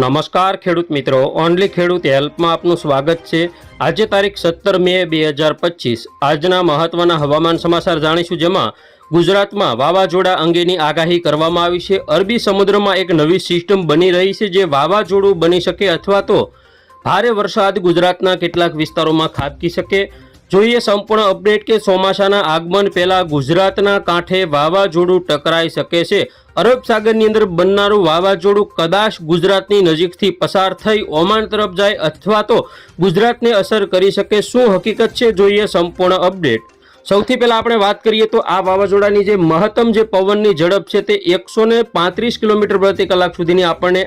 નમસ્કાર ખેડૂત મિત્રો, ઓનલી ખેડૂત હેલ્પમાં આપનું સ્વાગત છે. આજે તારીખ સત્તર મે બે હજાર પચીસ. આજના મહત્વના હવામાન સમાચાર જાણીશું જેમાં ગુજરાતમાં વાવાઝોડા અંગેની આગાહી કરવામાં આવી છે. અરબી સમુદ્રમાં એક નવી સિસ્ટમ બની રહી છે જે વાવાઝોડું બની શકે અથવા તો ભારે વરસાદ ગુજરાતના કેટલાક વિસ્તારોમાં ખાબકી શકે. જોઈએ સંપૂર્ણ અપડેટ કે ચોમાસાના આગમન પહેલા ગુજરાતના કાંઠે વાવાઝોડું ટકરાઈ શકે છે. અરબ સાગરની અંદર બનનારું વાવાઝોડું કદાચ ગુજરાતની નજીકથી પસાર થઈ ઓમાન તરફ જાય અથવા તો ગુજરાતને અસર કરી શકે. શું હકીકત છે? જોઈએ સંપૂર્ણ અપડેટ. સૌથી પહેલા આપણે વાત કરીએ તો આ વાવાઝોડાની જે મહત્તમ જે પવનની ઝડપ છે તે એકસો કિલોમીટર પ્રતિ કલાક સુધીની આપણને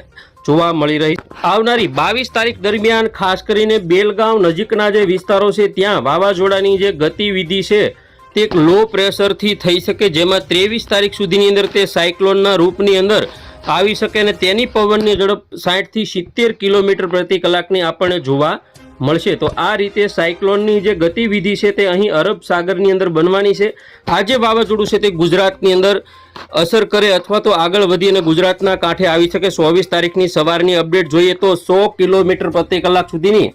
જોવા મળી રહી. આવનારી બાવીસ તારીખ દરમિયાન ખાસ કરીને બેલગાંવ નજીકના જે વિસ્તારો છે, ત્યાં વાવાઝોડાની જે ગતિવિધિ છે, તે એક લો પ્રેશરથી થઈ શકે. જેમાં ત્રેવીસ તારીખ સુધીની અંદર તે સાયક્લોનના રૂપની અંદર આવી શકે અને તેની પવનની ઝડપ સાઠથી સિત્તેર કિલોમીટર પ્રતિ કલાકની આપણને જોવા મળશે. તો આ રીતે સાયક્લોનની જે ગતિવિધિ છે તે અહીં અરબ સાગરની અંદર બનવાની છે. આ જે વાવાઝોડું છે તે ગુજરાતની અંદર અસર કરે અથવા તો આગળ વધી અને ગુજરાતના કાંઠે આવી શકે. ચોવીસ તારીખની સવારની અપડેટ જોઈએ તો સો કિલોમીટર પ્રતિ કલાક સુધીની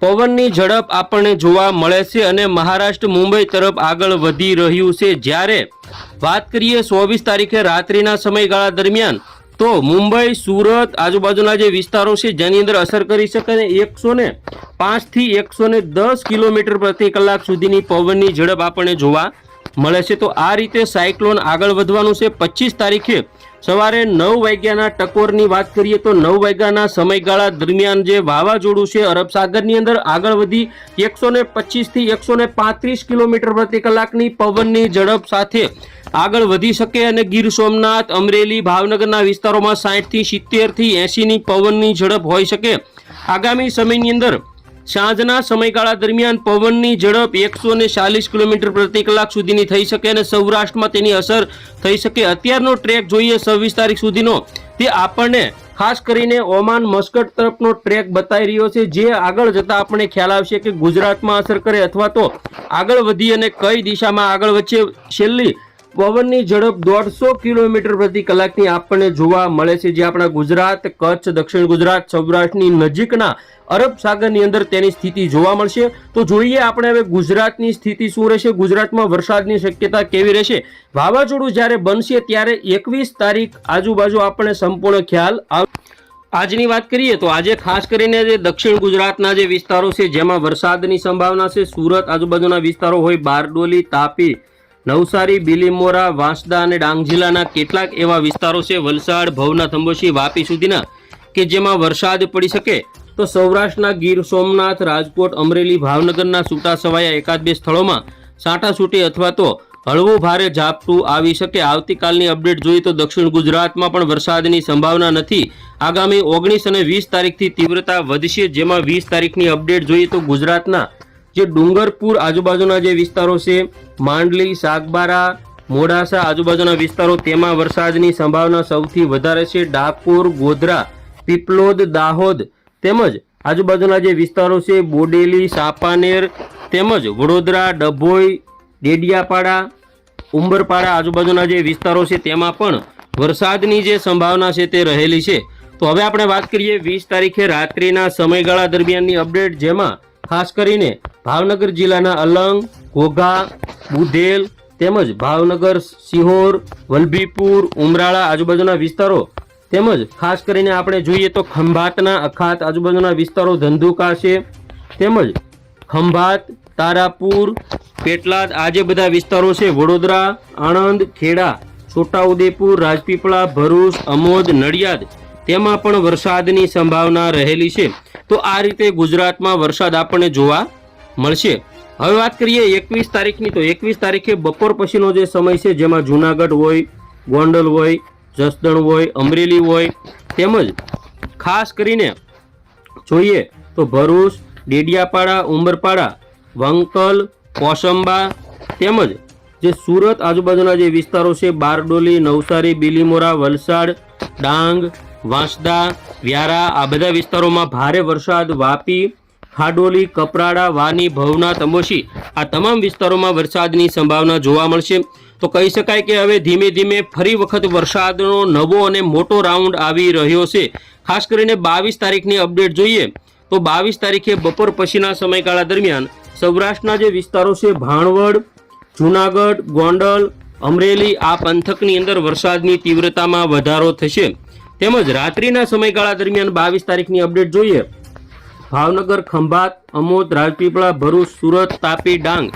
પવનની ઝડપ આપણને જોવા મળે છે અને મહારાષ્ટ્ર, મુંબઈ તરફ આગળ વધી રહ્યું છે. જ્યારે વાત કરીએ ચોવીસ તારીખે રાત્રિના સમયગાળા દરમિયાન તો મુંબઈ, સુરત આજુબાજુના જે વિસ્તારો છે, જેની અંદર અસર કરી શકે ને એકસો ને પાંચથી એકસો ને દસ કિલોમીટર પ્રતિ કલાક સુધીની પવનની ઝડપ આપણને જોવા મળે છે. તો આ રીતે સાયક્લોન આગળ વધવાનું છે. પચીસ તારીખે સવારે નવ વાગ્યાના ટકોરની વાત કરીએ તો નવ વાગ્યાના સમયગાળા દરમિયાન જે વાવાઝોડું છે અરબ સાગરની અંદર આગળ વધી એકસો ને પચીસથી એકસો ને પાંત્રીસ કિલોમીટર પ્રતિ કલાકની પવનની ઝડપ સાથે આગળ વધી શકે અને ગીર સોમનાથ, અમરેલી, ભાવનગરના વિસ્તારોમાં સાઠથી સિત્તેરથી એંશીની પવનની ઝડપ હોઈ શકે. આગામી સમયની અંદર સાંજના સમયગાળા દરમિયાન પવનની ઝડપ એકસો ને ચાલીસ કિલોમીટર પ્રતિ કલાક સુધીની થઈ શકે અને સૌરાષ્ટ્રમાં તેની અસર થઈ શકે. અત્યારનો ટ્રેક જોઈએ છવ્વીસ તારીખ સુધીનો. તે આપણને ખાસ કરીને ઓમાન મસ્કટ તરફનો ટ્રેક બતાવી રહ્યો છે. જે આગળ જતાં આપણને ખ્યાલ આવશે કે ગુજરાતમાં અસર કરે અથવા તો આગળ વધી અને કઈ દિશામાં આગળ વચ્ચે છેલ્લી પવનની ઝડપ દોઢસો કિલોમીટર પ્રતિ કલાકની આપણને જોવા મળે છે. જે આપણા ગુજરાત, કચ્છ, દક્ષિણ ગુજરાત, સૌરાષ્ટ્રની નજીકના અરબ સાગરની અંદર તેની સ્થિતિ જોવા મળશે. તો જોઈએ આપણે હવે ગુજરાતની સ્થિતિ શું રહેશે? ગુજરાતમાં વરસાદની શક્યતા કેવી રહેશે? વાવાઝોડું જ્યારે બનશે ત્યારે એકવીસ તારીખ આજુબાજુ આપણને સંપૂર્ણ ખ્યાલ આવ આજની વાત કરીએ તો આજે ખાસ કરીને જે દક્ષિણ ગુજરાતના જે વિસ્તારો છે, જેમાં વરસાદની સંભાવના છે, સુરત આજુબાજુના વિસ્તારો હોય બારડોલી, તાપી નવસારી, બિલીમોરા, વાંસદા અને ડાંગ જિલ્લાના કેટલાક એવા વિસ્તારો છે, વલસાડ, ભવના થંબોશી વાપી સુધીના, કે જેમાં વરસાદ પડી શકે. તો સૌરાષ્ટ્રના ગીર સોમનાથ, રાજકોટ, અમરેલી, ભાવનગરના છૂટા છવાયા એકાદ બે સ્થળોમાં છાંટાછૂટી અથવા તો હળવું ભારે ઝાપટું આવી શકે. આવતીકાલની અપડેટ જોઈએ તો દક્ષિણ ગુજરાતમાં પણ વરસાદની સંભાવના નથી. આગામી ઓગણીસ અને વીસ તારીખથી તીવ્રતા વધશે. જેમાં વીસ તારીખની અપડેટ જોઈએ તો ગુજરાતના જે ડુંગરપુર આજુબાજુના જે વિસ્તારો છે, માંડલી, સાગબારા, મોડાસા આજુબાજુના વિસ્તારો, તેમાં વરસાદની સંભાવના સૌથી વધારે છે. ડાકોર, ગોધરા, પીપલોદ, દાહોદ તેમજ આજુબાજુના જે વિસ્તારો છે, બોડેલી, સાપાનેર તેમજ વડોદરા, ડભોઈ, ડેડિયાપાડા, ઉંબરપાડા આજુબાજુના જે વિસ્તારો છે, તેમાં પણ વરસાદની જે સંભાવના છે તે રહેલી છે. તો હવે આપણે વાત કરીએ વીસ તારીખે રાત્રિના સમયગાળા દરમિયાનની અપડેટ, જેમાં ખાસ કરીને ભાવનગર જિલ્લાના અલંગ, ઘોઘા, બુધેલ તેમજ ભાવનગર, સિહોર, વલભીપુર, ઉમરાળા આજુબાજુના વિસ્તારો તેમજ ખાસ કરીને આપણે જોઈએ તો ખંભાતના અખાત આજુબાજુના વિસ્તારો ધંધુકા છે તેમજ ખંભાત, તારાપુર, પેટલાદ આ જે બધા વિસ્તારો છે વડોદરા, આણંદ, ખેડા, છોટાઉદેપુર, રાજપીપળા, ભરૂચ, અમોદ, નડિયાદ તેમાં પણ વરસાદની સંભાવના રહેલી છે. તો આ રીતે ગુજરાતમાં વરસાદ આપણને જોવા મળશે. હવે વાત કરીએ એકવીસ તારીખની, તો એકવીસ તારીખે બપોર પછીનો જે સમય છે, જેમાં જુનાગઢ હોય, ગોંડલ હોય, જસદણ હોય, અમરેલી હોય, તેમજ ખાસ કરીને જોઈએ તો ભરૂચ, ડેડિયાપાડા, ઉંબરપાડા, વંકલ કોસંબા તેમજ જે સુરત આજુબાજુના જે વિસ્તારો છે, બારડોલી, નવસારી, બિલીમોરા, વલસાડ, ડાંગ, વાંસદા, વ્યારા, આ બધા વિસ્તારોમાં ભારે વરસાદ, વાપી ખાડોલી કપરાડા, વાની, ભવના તંબોશી આ તમામ વિસ્તારોમાં વરસાદની સંભાવના જોવા મળશે. તો કહી શકાય કે હવે ધીમે ધીમે ફરી વખત વરસાદનો નવો અને મોટો રાઉન્ડ આવી રહ્યો છે. ખાસ કરીને બાવીસ તારીખની અપડેટ જોઈએ તો બાવીસ તારીખે બપોર પછીના સમયગાળા દરમિયાન સૌરાષ્ટ્રના જે વિસ્તારો છે, ભાણવડ, જુનાગઢ, ગોંડલ, અમરેલી આ પંથકની અંદર વરસાદની તીવ્રતામાં વધારો થશે. તેમજ રાત્રિના સમયગાળા દરમિયાન બાવીસ તારીખની અપડેટ જોઈએ ભાવનગર, ખંભાત, અમોદ, રાજપીપળા, ભરૂચ, સુરત, તાપી, ડાંગ.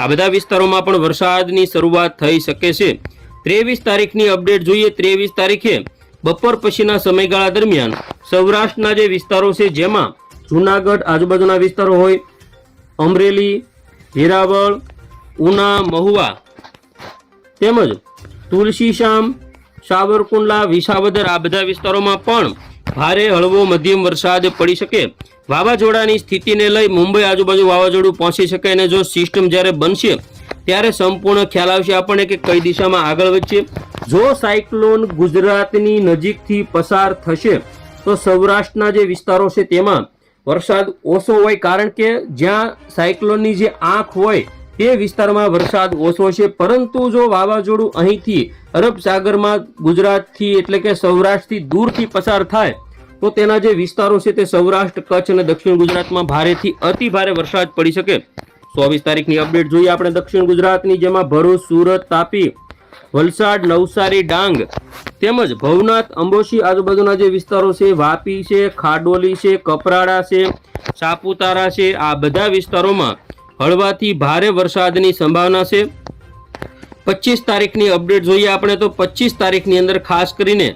આ બધા વિસ્તારોમાં પણ વરસાદની શરૂઆત થઈ શકે છે. ત્રેવીસ તારીખની અપડેટ જોઈએ. ત્રેવીસ તારીખે બપોર પછીના સમયગાળા દરમિયાન સૌરાષ્ટ્રના જે વિસ્તારો છે, જેમાં જુનાગઢ, આજુબાજુના વિસ્તારો હોય, અમરેલી, વેરાવળ, ઉના, મહુવા તેમજ તુલસીશ્યામ સાવરકુંડલા, વિસાવદર આ બધા વિસ્તારોમાં પણ ભારે હળવો મધ્યમ વરસાદ પડી શકે. વાવાઝોડાની સ્થિતિને લઈ મુંબઈ આજુબાજુ વાવાઝોડું પહોંચી શકે અને જો સિસ્ટમ જ્યારે બનશે, ત્યારે સંપૂર્ણ ખ્યાલ આવશે. આપણને કે કઈ દિશામાં આગળ વધશે? જો સાયક્લોન ગુજરાતની નજીકથી પસાર થશે, તો સૌરાષ્ટ્રના જે વિસ્તારો છે તેમાં વરસાદ ઓછો હોય, કારણ કે જ્યાં સાયક્લોનની જે આંખ હોય તે વિસ્તારમાં વરસાદ ઓછો છે, પરંતુ જો વાવાઝોડું અહીંથી અરબ સાગરમાં ગુજરાતથી એટલે કે સૌરાષ્ટ્રથી દૂરથી પસાર થાય, તો તેના જે વિસ્તારો છે તે સૌરાષ્ટ્ર, કચ્છ અને દક્ષિણ ગુજરાતમાં ભારેથી અતિ ભારે વરસાદ પડી શકે. ચોવીસ તારીખની અપડેટ જોઈએ આપણે દક્ષિણ ગુજરાતની, જેમાં ભરૂચ, સુરત, તાપી, વલસાડ, નવસારી, ડાંગ તેમજ ભવનાથ, અંબોશી આજુબાજુના જે વિસ્તારો છે, વાપી છે, ખાડોલી છે, કપરાડા છે, સાપુતારા છે, આ બધા વિસ્તારોમાં હળવાથી ભારે વરસાદની સંભાવના છે. પચીસ તારીખની અપડેટ જોઈએ આપણે તો પચીસ તારીખની અંદર ખાસ કરીને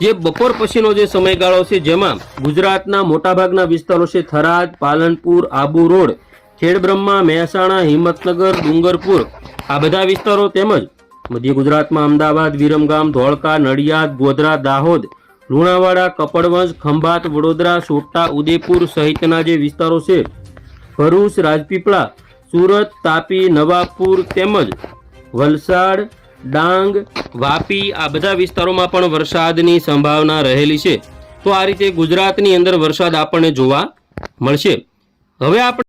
જે બપોર પછીનો જે સમયગાળો છે જેમાં ગુજરાતના મોટાભાગના વિસ્તારો છે થરાદ, પાલનપુર, આબુ રોડ, ખેડબ્રહ્મા, મહેસાણા, હિંમતનગર, ડુંગરપુર, આ બધા વિસ્તારો તેમજ મધ્ય ગુજરાતમાં અમદાવાદ, વિરમગામ, ધોળકા, નડિયાદ, ગોધરા, દાહોદ, લુણાવાડા, કપડવંજ, ખંભાત, વડોદરા, સોટા ઉદેપુર સહિતના જે વિસ્તારો છે ભરૂચ રાજપીપળા, સુરત, તાપી, નવાપુર તેમજ વલસાડ, ડાંગ, વાપી આ બધા વિસ્તારોમાં પણ વરસાદની સંભાવના રહેલી છે. તો આ રીતે ગુજરાતની અંદર વરસાદ આપણને જોવા મળશે. હવે આપણે